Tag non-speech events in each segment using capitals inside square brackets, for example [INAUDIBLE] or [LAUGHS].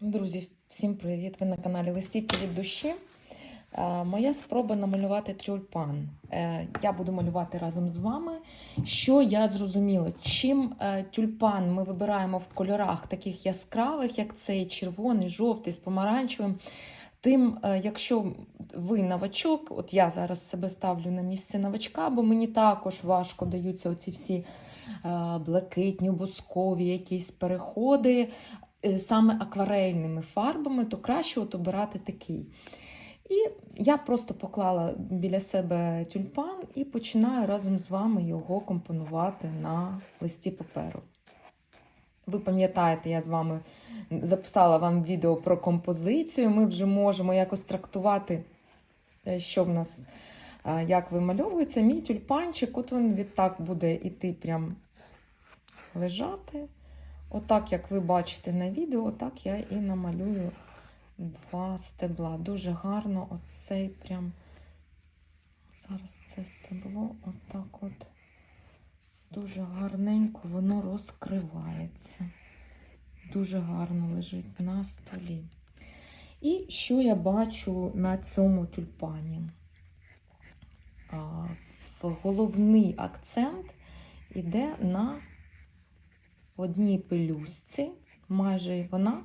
Друзі, всім привіт! Ви на каналі Листівки від душі. Е, Моя спроба намалювати тюльпан. Е, Я буду малювати разом з вами. Що я зрозуміла? Чим е, тюльпан ми вибираємо в кольорах таких яскравих, як цей червоний, жовтий з помаранчевим. Тим, якщо ви новачок, от я зараз себе ставлю на місце новачка, бо мені також важко даються оці всі блакитні, бускові якісь переходи саме акварельними фарбами, то краще от обирати такий. І я просто поклала біля себе тюльпан і починаю разом з вами його компонувати на листі паперу. Ви пам'ятаєте, я з вами записала вам відео про композицію. Ми вже можемо якось трактувати, е, що в нас, е, як вимальовується. Мій тюльпанчик, от він відтак буде іти прям лежати. Отак, як ви бачите на відео, так я і намалюю два стебла. Дуже гарно оцей прям. Зараз це стебло, отак от. Дуже гарненько воно розкривається. Дуже гарно лежить на столі. І що я бачу на цьому тюльпані? Головний акцент іде на одній пелюстці, майже вона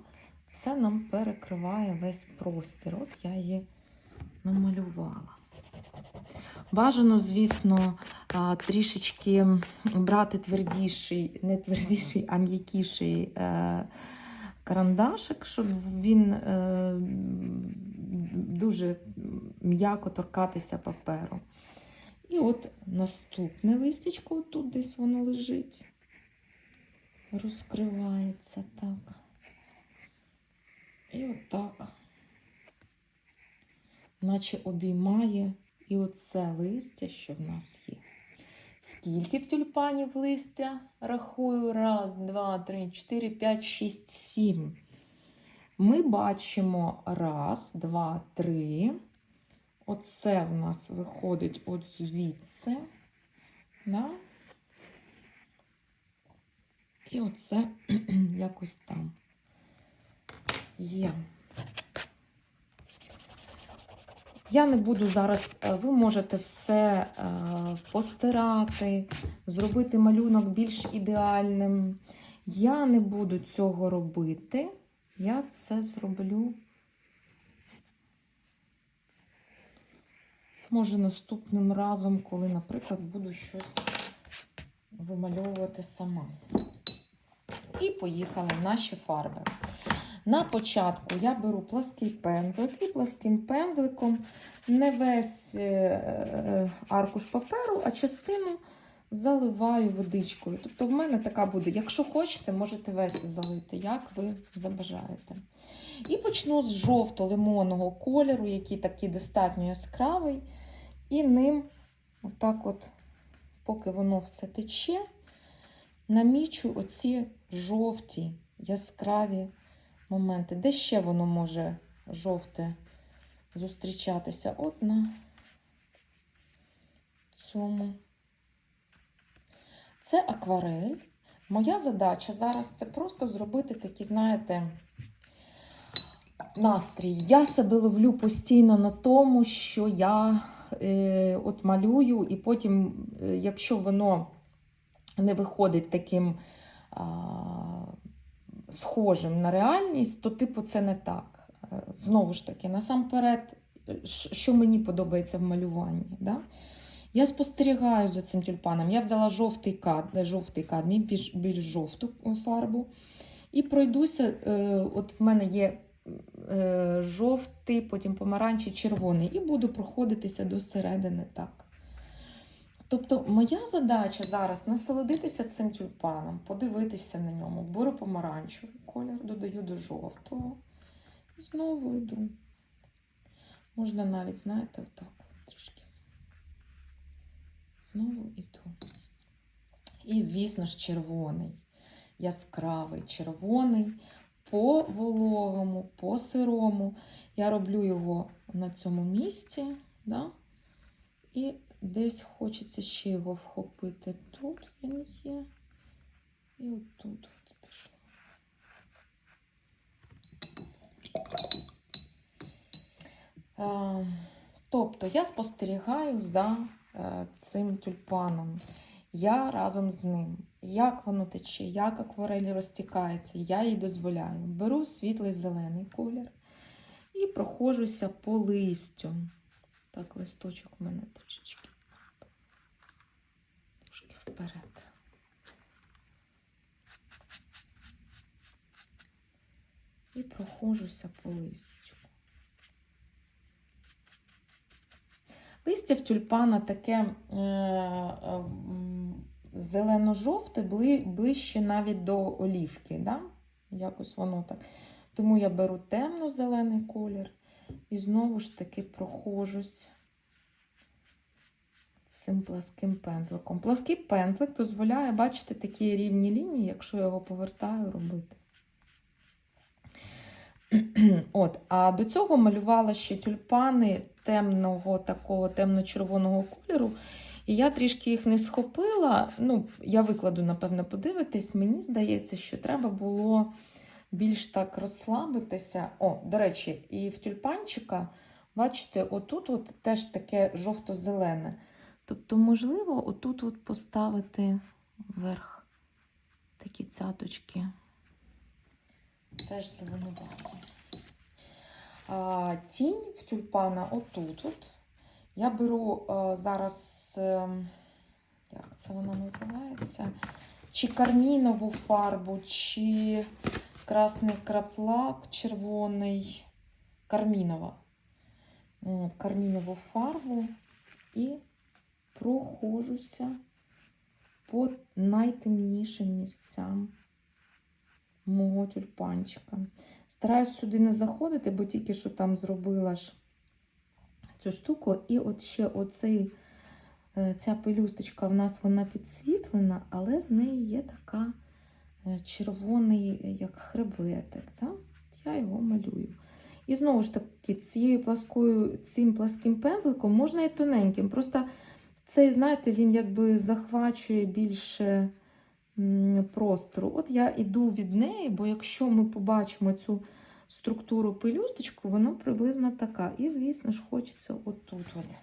все нам перекриває весь простір. От я її намалювала. Бажано, звісно, трішечки брати твердіший, не твердіший, а м'якіший е, карандашик, щоб він е, дуже м'яко торкатися паперу. І от наступне листячко, тут десь воно лежить, розкривається так. І отак, наче обіймає і оце листя, що в нас є. Скільки в тюльпанів листя? Рахую. Раз, два, три, чотири, п'ять, шість, сім. Ми бачимо раз, два, три. Оце в нас виходить от звідси. Да? І оце [CLEARS THROAT] якось там є. Я не буду зараз, е, ви можете все е, постирати, зробити малюнок більш ідеальним. Я не буду цього робити. Я це зроблю, може, наступним разом, коли, наприклад, буду щось вимальовувати сама. І поїхали наші фарби. На початку я беру плаский пензлик і пласким пензликом не весь е, аркуш паперу, а частину заливаю водичкою. Тобто в мене така буде, якщо хочете, можете весь залити, як ви забажаєте. І почну з жовто-лимонного кольору, який такий достатньо яскравий. І ним, отак от, поки воно все тече, намічу оці жовті яскраві моменти. Де ще воно може жовте зустрічатися? От на цьому. Це акварель. Моя задача зараз це просто зробити такі, знаєте, настрій. Я себе ловлю постійно на тому, що я е, от малюю, і потім, е, якщо воно не виходить таким. Схожим на реальність, то, типу, це не так. Е, Знову ж таки, насамперед, що мені подобається в малюванні. Да? Я спостерігаю за цим тюльпаном. Я взяла жовтий кад, жовтий кадмій, більш, більш жовту фарбу. І пройдуся, е, от в мене є е, жовтий, потім помаранчий, червоний, і буду проходитися до середини так. Тобто, моя задача зараз насолодитися цим тюльпаном, подивитися на ньому. Беру помаранчевий колір, додаю до жовтого. Знову йду. Можна навіть, знаєте, отак трішки. Знову йду. І, звісно ж, червоний. Яскравий червоний, по вологому, по сирому. Я роблю його на цьому місці. Да? І Десь хочеться ще його вхопити. Тут він є. І отут от пішло. Е, Тобто я спостерігаю за е, цим тюльпаном. Я разом з ним. Як воно тече, як акварель розтікається, я їй дозволяю. Беру світлий зелений колір і проходжуся по листю. Так, листочок у мене трішечки. Трошки вперед. І проходжуся по листю. Листя в тюльпана таке е, е, зелено-жовте, бли- ближче навіть до олівки. Да? Якось воно так. Тому я беру темно-зелений колір і знову ж таки проходжусь цим пласким пензликом. Плаский пензлик дозволяє бачити такі рівні лінії, якщо я його повертаю робити. [CLEARS THROAT] От, а до цього малювала ще тюльпани темного, такого темно-червоного кольору. І я трішки їх не схопила. Ну, я викладу, напевно, подивитись. Мені здається, що треба було більш так розслабитися. О, до речі, і в тюльпанчика, бачите, отут от теж таке жовто-зелене. Тобто, можливо, отут от поставити вверх такі цяточки. Теж зеленуваті. Тінь в тюльпана отут. От. Я беру зараз, ем, як це вона називається? Чи кармінову фарбу, чи красний краплак, червоний, кармінова. От, кармінову фарбу і проходжуся по найтемнішим місцям мого тюльпанчика. Стараюсь сюди не заходити, бо тільки що там зробила ж цю штуку. І от ще оцей, е, ця пелюсточка в нас вона підсвітлена, але в неї є така е, червоний, як хребетик. Так? Я його малюю. І знову ж таки, цією пласкою, цим пласким пензликом можна і тоненьким. Просто цей, знаєте, він якби захвачує більше простору. От я йду від неї, бо якщо ми побачимо цю структуру пелюсточку, вона приблизно така. І, звісно ж, хочеться отут. От.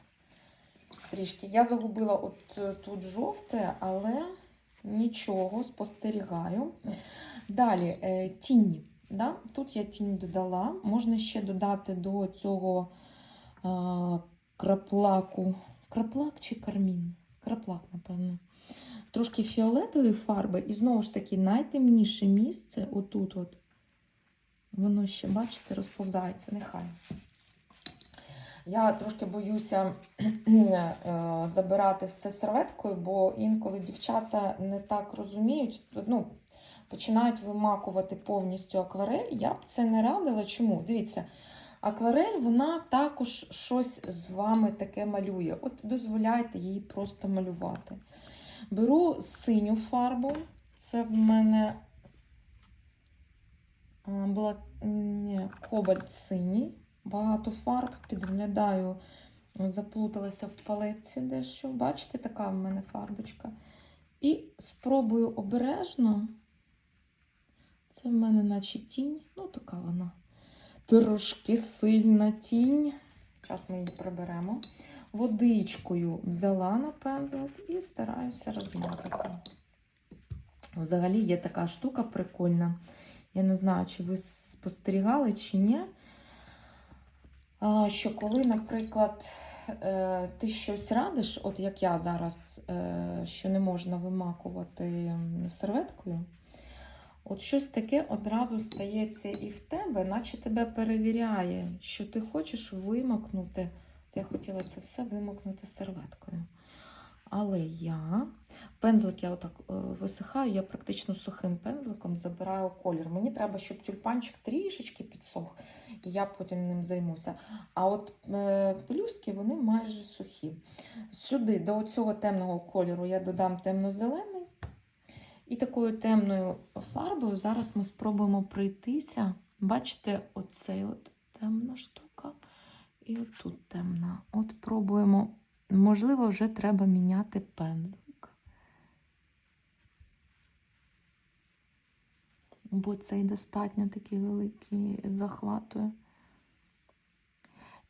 Трішки. Я загубила от е, тут жовте, але нічого, спостерігаю. Далі е, тінь. Да? Тут я тінь додала. Можна ще додати до цього е, краплаку. Краплак чи кармін? Краплак, напевно. Трошки фіолетової фарби, і знову ж таки, найтемніше місце, отут, от, воно ще, бачите, розповзається, нехай. Я трошки боюся [CLEARS THROAT] е, забирати все серветкою, бо інколи дівчата не так розуміють, ну, починають вимакувати повністю акварель. Я б це не радила. Чому? Дивіться, акварель вона також щось з вами таке малює. От дозволяйте їй просто малювати. Беру синю фарбу, це в мене була ні, кобальт синій, багато фарб, підглядаю, заплуталася в палеці дещо. Бачите, така в мене фарбочка. І спробую обережно. Це в мене наче тінь, ну така вона трошки сильна тінь. Зараз ми її приберемо. Водичкою взяла на пензлик і стараюся розмазати. Взагалі є така штука прикольна. Я не знаю, чи ви спостерігали, чи ні. Що коли, наприклад, е, ти щось радиш, от як я зараз, е, що не можна вимакувати серветкою, от щось таке одразу стається і в тебе, наче тебе перевіряє, що ти хочеш вимакнути. От я хотіла це все вимокнути серветкою. Але я пензлик я отак е, висихаю, я практично сухим пензликом забираю колір. Мені треба, щоб тюльпанчик трішечки підсох, і я потім ним займуся. А от е, пелюстки вони майже сухі. Сюди, до цього темного кольору, я додам темно-зелений. І такою темною фарбою зараз ми спробуємо пройтися. Бачите, оцей от темна штука. І отут темна. От пробуємо. Можливо, вже треба міняти пензлик. Бо цей достатньо такий великий захватує.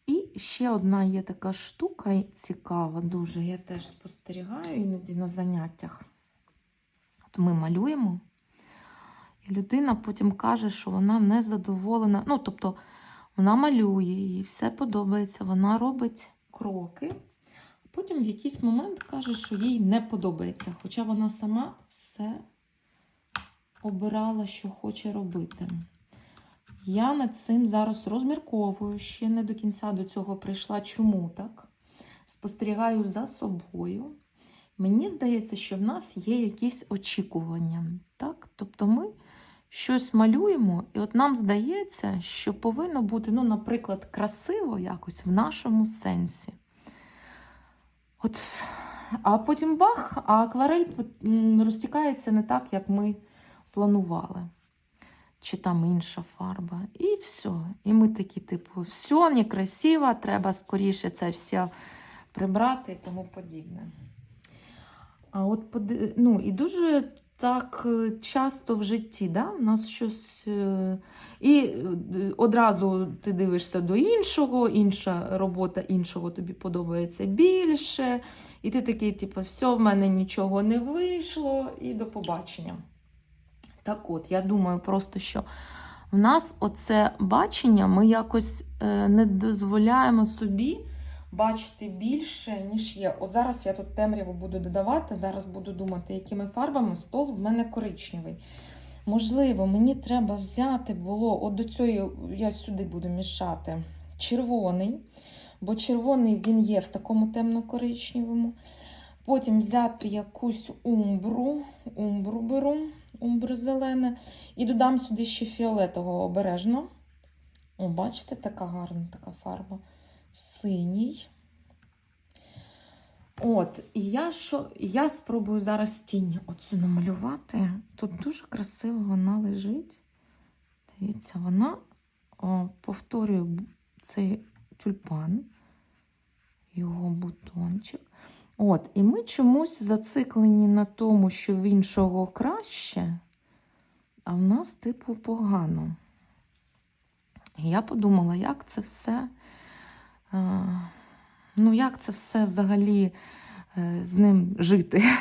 І ще одна є така штука цікава, дуже. Я теж спостерігаю іноді на заняттях. От ми малюємо, і людина потім каже, що вона не задоволена. Ну, тобто, вона малює, їй все подобається, вона робить кроки, потім в якийсь момент каже, що їй не подобається. Хоча вона сама все обирала, що хоче робити. Я над цим зараз розмірковую, ще не до кінця до цього прийшла. Чому так? Спостерігаю за собою. Мені здається, що в нас є якісь очікування. Так? Тобто ми щось малюємо, і от нам здається, що повинно бути, ну, наприклад, красиво якось в нашому сенсі. От, а потім бах, а акварель розтікається не так, як ми планували. Чи там інша фарба. І все. І ми такі, типу, все некрасиво, треба скоріше це все прибрати і тому подібне. А от ну, і дуже так е, часто в житті, да? у нас щось. е, І е, одразу ти дивишся до іншого, інша робота іншого тобі подобається більше. І ти такий, типу, все, в мене нічого не вийшло, і до побачення. Так от, я думаю просто, що в нас оце бачення ми якось не дозволяємо собі бачити більше, ніж є. От зараз я тут темряву буду додавати, зараз буду думати, якими фарбами стол в мене коричневий. Можливо, мені треба взяти було, от до цього я сюди буду мішати червоний, бо червоний він є в такому темно-коричневому. Потім взяти якусь умбру, умбру беру, умбру зелене, і додам сюди ще фіолетового обережно. О, бачите, така гарна така фарба. Синій. От, і я що, я спробую зараз тінь оцю намалювати. Тут дуже красиво вона лежить. Дивіться, вона о, повторює цей тюльпан, його бутончик. От, і ми чомусь зациклені на тому, що в іншого краще, а в нас, типу, погано. І я подумала, як це все, ну, як це все взагалі е, з ним жити. [LAUGHS]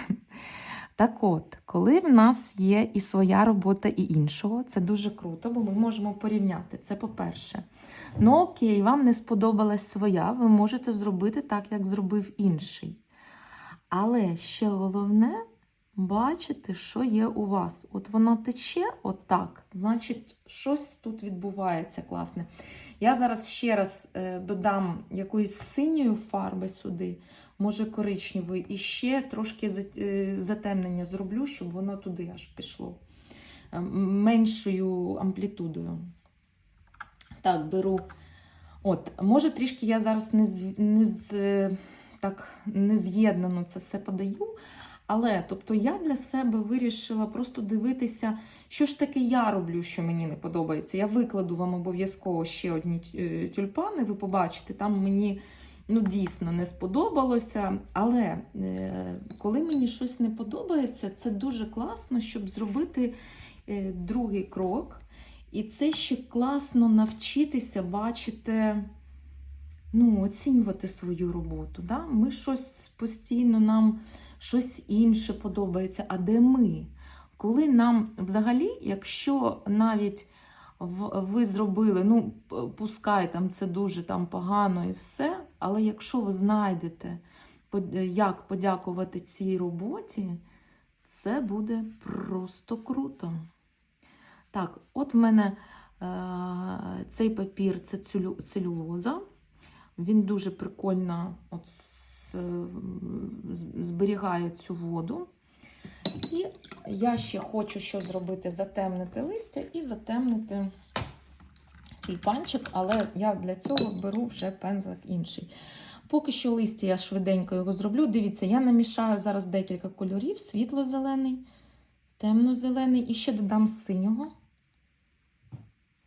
Так от, коли в нас є і своя робота, і іншого, це дуже круто, бо ми можемо порівняти. Це по-перше. Ну, окей, вам не сподобалась своя, ви можете зробити так, як зробив інший. Але ще головне бачити, що є у вас. От воно тече отак, значить, щось тут відбувається класне. Я зараз ще раз е, додам якоїсь синьої фарби сюди, може коричневої, і ще трошки е, затемнення зроблю, щоб воно туди аж пішло. Е, Меншою амплітудою. Так, беру. От, може, трішки я зараз не, з, не, з, так, не з'єднано це все подаю. Але тобто я для себе вирішила просто дивитися, що ж таке я роблю, що мені не подобається. Я викладу вам обов'язково ще одні е, тюльпани, ви побачите, там мені ну, дійсно не сподобалося. Але е, коли мені щось не подобається, це дуже класно, щоб зробити е, другий крок. І це ще класно навчитися бачити, ну, оцінювати свою роботу. Да? Ми щось постійно нам щось інше подобається. А де ми? Коли нам взагалі, якщо навіть ви зробили, ну, пускай там це дуже там погано і все, але якщо ви знайдете, як подякувати цій роботі, це буде просто круто. Так, от в мене е, цей папір це целю- целюлоза. Він дуже прикольно от, зберігає цю воду. І я ще хочу що зробити: затемнити листя і затемнити тюльпанчик, але я для цього беру вже пензлик інший. Поки що листя я швиденько його зроблю. Дивіться, я намішаю зараз декілька кольорів: світло-зелений, темно-зелений і ще додам синього,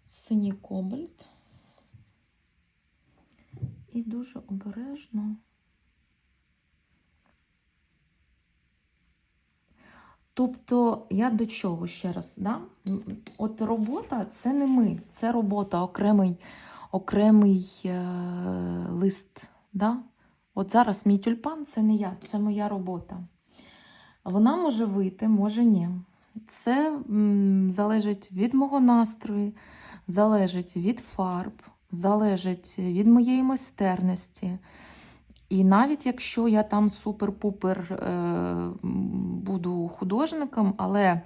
синій кобальт. І дуже обережно. Тобто, я до чого ще раз, да? От робота це не ми, це робота, окремий, окремий е, лист. Да? От зараз мій тюльпан це не я, це моя робота. Вона може вийти, може ні. Це м, залежить від мого настрою, залежить від фарб, залежить від моєї майстерності. І навіть якщо я там супер-пупер е, буду художником, але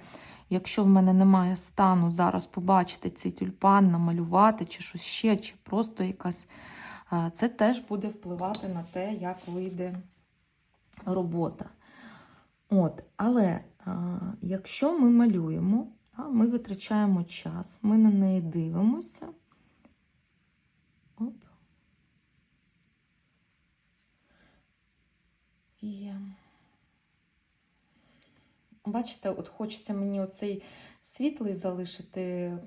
якщо в мене немає стану зараз побачити цей тюльпан, намалювати чи щось ще, чи просто якась, е, це теж буде впливати на те, як вийде робота. От, але а, якщо ми малюємо, ми витрачаємо час, ми на неї дивимося. Оп. І бачите, от хочеться мені оцей світлий залишити.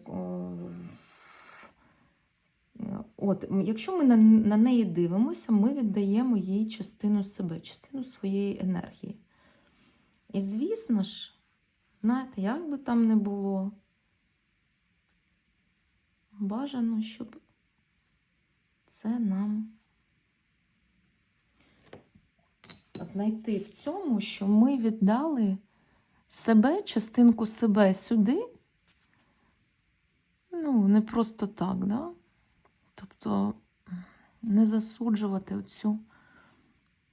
От, якщо ми на, на неї дивимося, ми віддаємо їй частину себе, частину своєї енергії. І звісно ж, знаєте, як би там не було, бажано, щоб це нам знайти в цьому, що ми віддали себе, частинку себе сюди. Ну, не просто так, да? Тобто не засуджувати оцю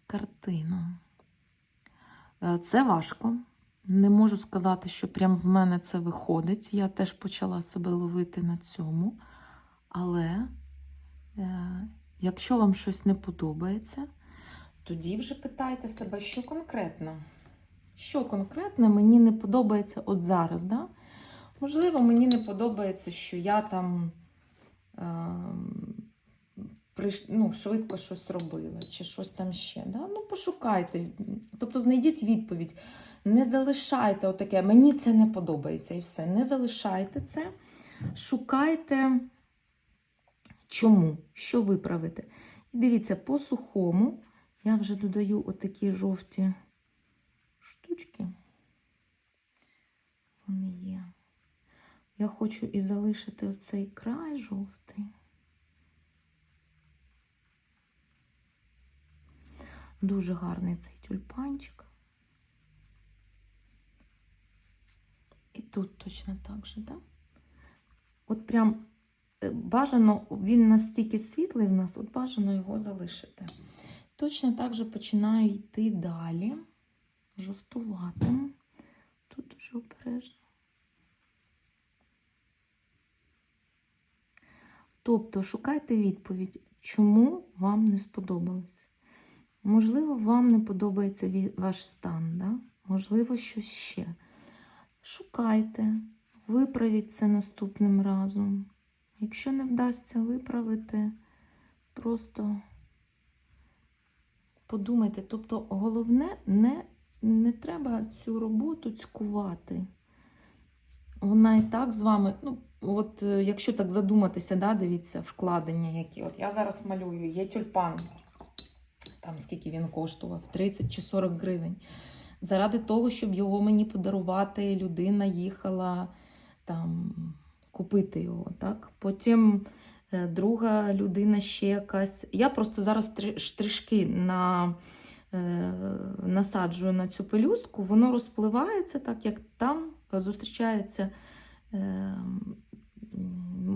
картину. Е, Це важко. Не можу сказати, що прям в мене це виходить. Я теж почала себе ловити на цьому. Але е, якщо вам щось не подобається, тоді вже питайте себе, що конкретно. Що конкретно мені не подобається от зараз. Да? Можливо, мені не подобається, що я там е, приш- ну, швидко щось робила, чи щось там ще. Да? Ну, пошукайте. Тобто знайдіть відповідь. Не залишайте отаке, мені це не подобається і все. Не залишайте це. Шукайте, чому, що виправити. І дивіться, по сухому я вже додаю отакі жовті штучки. Вони є. Я хочу і залишити оцей край жовтий. Дуже гарний цей тюльпанчик. І тут точно так же, да? От прям е, бажано, він настільки світлий в нас, от бажано його залишити. Точно так же починаю йти далі, жовтуватим. Тут дуже обережно. Тобто шукайте відповідь, чому вам не сподобалось. Можливо, вам не подобається ваш стан, да? можливо, щось ще. Шукайте, виправіть це наступним разом. Якщо не вдасться виправити, просто подумайте. Тобто, головне, не, не треба цю роботу цькувати. Вона і так з вами, ну, от е, якщо так задуматися, да, дивіться, вкладення які. От я зараз малюю, є тюльпан, там скільки він коштував, 30 чи 40 гривень. Заради того, щоб його мені подарувати, людина їхала там купити його. Так? Потім друга людина ще якась. Я просто зараз три- штришки на, е, насаджую на цю пелюстку, воно розпливається, так як там зустрічається е,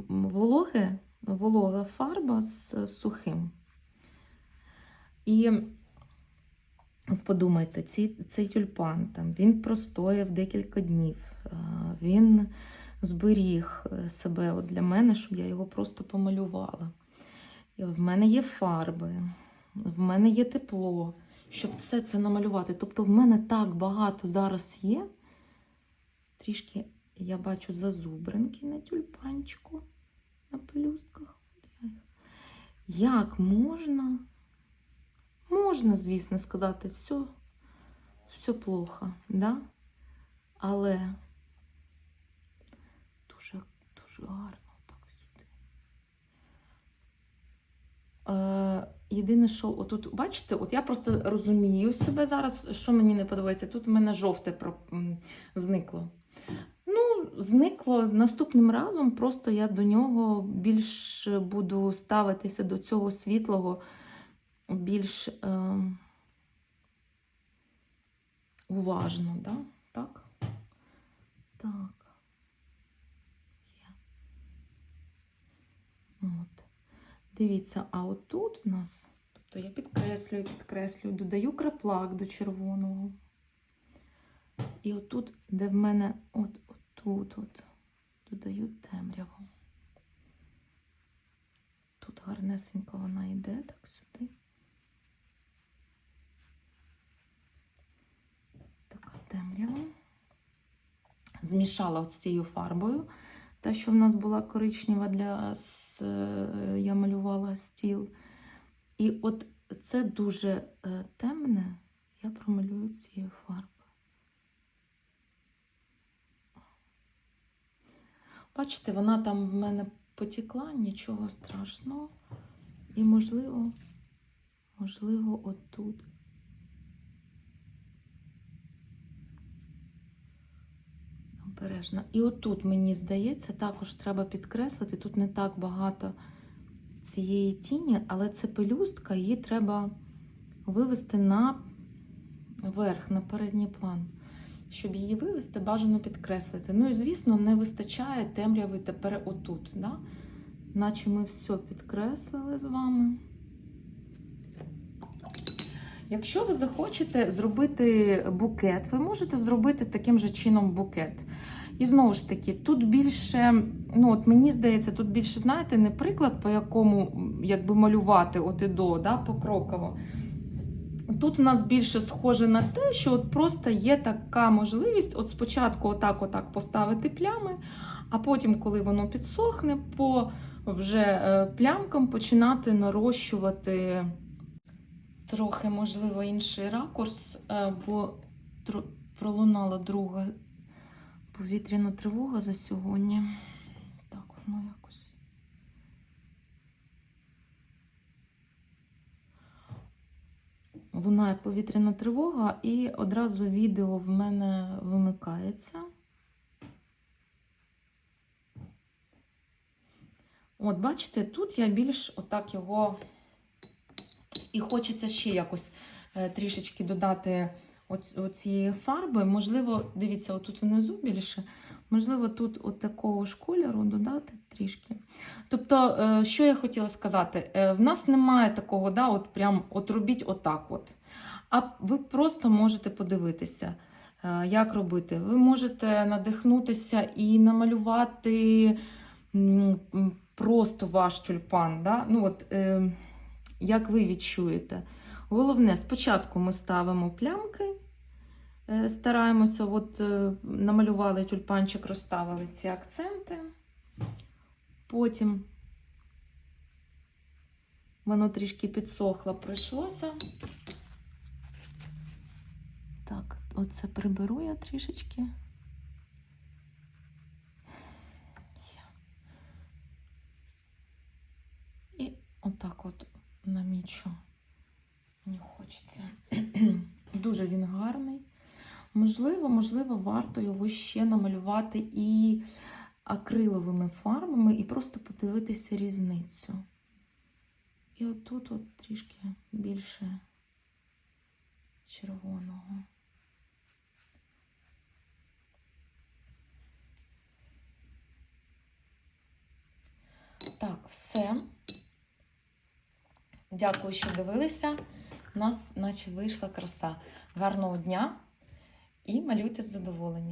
вологе, волога фарба з сухим. І подумайте, ці, цей тюльпан там, він простояв декілька днів. е, Він зберіг е, себе от для мене, щоб я його просто помалювала. В мене є фарби, в мене є тепло, щоб все це намалювати. Тобто, в мене так багато зараз є. Трішки я бачу зазубринки на тюльпанчику, на пелюстках. Як можна? Можна, звісно, сказати, все, все плохо, да? але дуже, дуже гарно так сюди. Е, єдине, що отут, бачите, от я просто розумію себе зараз, що мені не подобається. Тут в мене жовте зникло. Ну, зникло наступним разом, просто я до нього більш буду ставитися до цього світлого, більш е, уважно, да? так? Так. Є. От. Дивіться, а отут в нас, тобто я підкреслюю, підкреслюю, додаю краплак до червоного. І отут, де в мене от, отут, от, додаю темряву. Тут гарнесенько вона йде, так сюди. Така темрява. Змішала от з цією фарбою. Та, що в нас була коричнева для е, я малювала стіл. І от це дуже е, темне, я промалюю цією фарбою. Бачите, вона там в мене потекла, нічого страшного. І можливо, можливо, отут. Обережно. І отут, мені здається, також треба підкреслити. Тут не так багато цієї тіні, але це пелюстка, її треба вивести на верх, на передній план. Щоб її вивести, бажано підкреслити. Ну і, звісно, не вистачає темряви тепер отут. Да? Наче ми все підкреслили з вами. Якщо ви захочете зробити букет, ви можете зробити таким же чином букет. І знову ж таки, тут більше, ну от мені здається, тут більше, знаєте, не приклад, по якому якби малювати от і до, да, покроково. Тут в нас більше схоже на те, що от просто є така можливість от спочатку отак отак поставити плями, а потім, коли воно підсохне, по вже е, плямкам починати нарощувати трохи, можливо, інший ракурс, е, бо пролунала друга повітряна тривога за сьогодні. Так воно якось. Лунає повітряна тривога, і одразу відео в мене вимикається. От, бачите, тут я більш отак його і хочеться ще якось е, трішечки додати оцієї фарби. Можливо, дивіться, отут внизу більше, можливо, тут от такого ж кольору додати трішки. Тобто, е, що я хотіла сказати, Е, в нас немає такого, да, от прям от робіть отак. от. А ви просто можете подивитися, е, як робити. Ви можете надихнутися і намалювати просто ваш тюльпан. Да? Ну, от, як ви відчуєте. Головне, спочатку ми ставимо плямки, стараємося, от е, намалювали тюльпанчик, розставили ці акценти. Потім воно трішки підсохло, пройшлося. Так, оце приберу я трішечки. І отак от намічу. Мені хочеться. [CLEARS THROAT] Дуже він гарний. Можливо, можливо, варто його ще намалювати і акриловими фарбами, і просто подивитися різницю. І отут от трішки більше червоного. Так, все. Дякую, що дивилися. У нас, наче, вийшла краса. Гарного дня і малюйте з задоволенням.